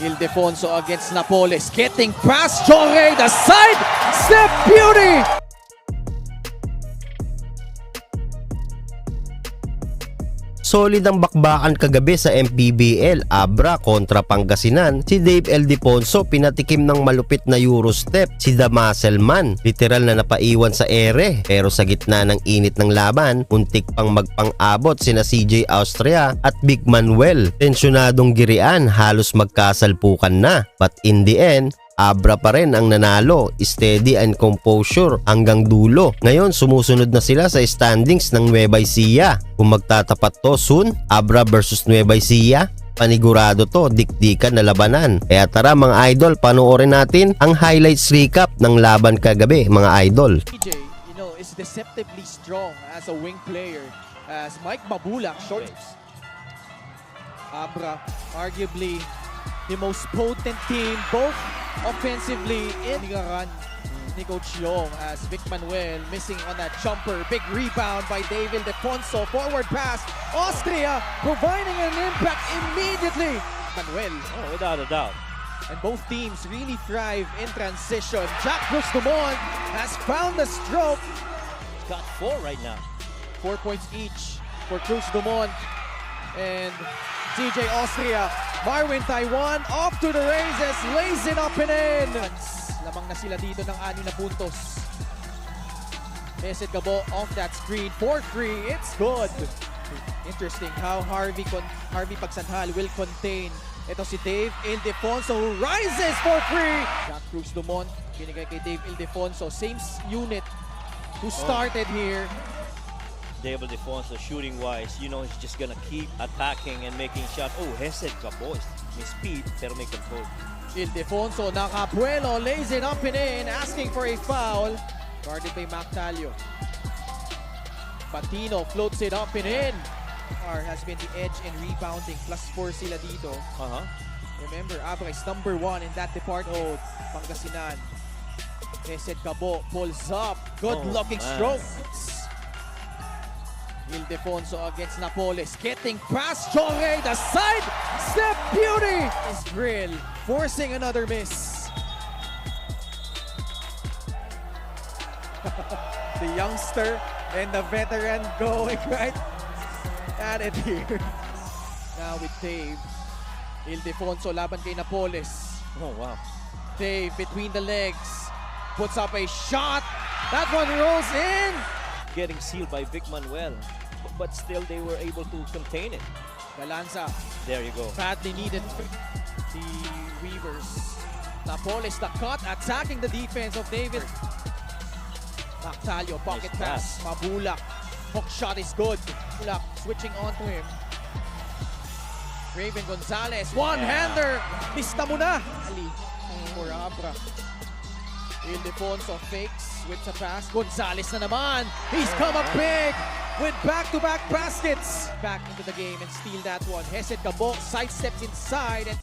Ildefonso against Napoles. Getting past Chore, the side step beauty. Solid ang bakbakan kagabi sa MPBL, Abra kontra Pangasinan. Si Dave Eldefonso pinatikim ng malupit na Eurostep. Si Damaselman, literal na napaiwan sa ere. Pero sa gitna ng init ng laban, muntik pang magpang-abot sina CJ Austria at Big Manuel. Tensyonadong girian, halos magkasalpukan na. But in the end, Abra pa rin ang nanalo, steady and composure hanggang dulo. Ngayon sumusunod na sila sa standings ng Nueva Ecija. Kung magtatapat to soon, Abra versus Nueva Ecija, panigurado to, dikdikan na labanan. Kaya tara mga idol, panoorin natin ang highlights recap ng laban kagabi mga idol. TJ, you know, is deceptively strong as a wing player. As Mike Mabulak shorts. Abra, arguably the most potent team, both offensively in the run ni Coach Yong as Vic Manuel missing on that jumper. Big rebound by David Defonso. Forward pass. Austria providing an impact immediately. Manuel. Oh, without a doubt. And both teams really thrive in transition. Jack Cruz Dumont has found the stroke. Got four right now. Four points each for Cruz Dumont and DJ Austria. Marwin Taiwan off to the races, lays it up and in. Lamang na sila dito ng anim na puntos. Mesid Gabo off that screen for free. It's good. Interesting how Harvey con Harvey Pagsanhal will contain ito si Dave Ildefonso who rises for free. Jack Cruz Dumont binigay kay Dave Ildefonso. Same unit who started here. David Defonso shooting wise, you know he's just gonna keep attacking and making shots. Oh, Hesed Gaboy. May speed pero may control. Ildefonso nakabuelo, lays it up and in, asking for a foul. Guarded by Mac Talio. Patino floats it up and in. R has been the edge in rebounding. Plus 4 sila dito. Uh-huh. Remember, Abra is number 1 in that department. Pangasinan. Nesed Cabo pulls up. Good Oh, looking man. stroke. Ildefonso against Napoles. Getting past Chore. The side step beauty is Grill. Forcing another miss. the youngster and the veteran going right at it here. Now with Dave. Ildefonso laban kay Napoles. Oh, wow. Dave between the legs. Puts up a shot. That one rolls in. Getting sealed by Vic Manuel. But still they were able to contain it. Galanza There you go. badly needed the Weavers. Napoles the cut, attacking the defense of David. Mactalio, pocket Nice pass. Mabulak. Hook shot is good. Mabulak switching on to him. Raven Gonzalez, one-hander. Mo na. Ali for Abra. Ildefonso fakes, whips a pass. Gonzalez na naman. He's come up big with back-to-back baskets. Back into the game and steal that one. Hesed Gabo sidesteps inside and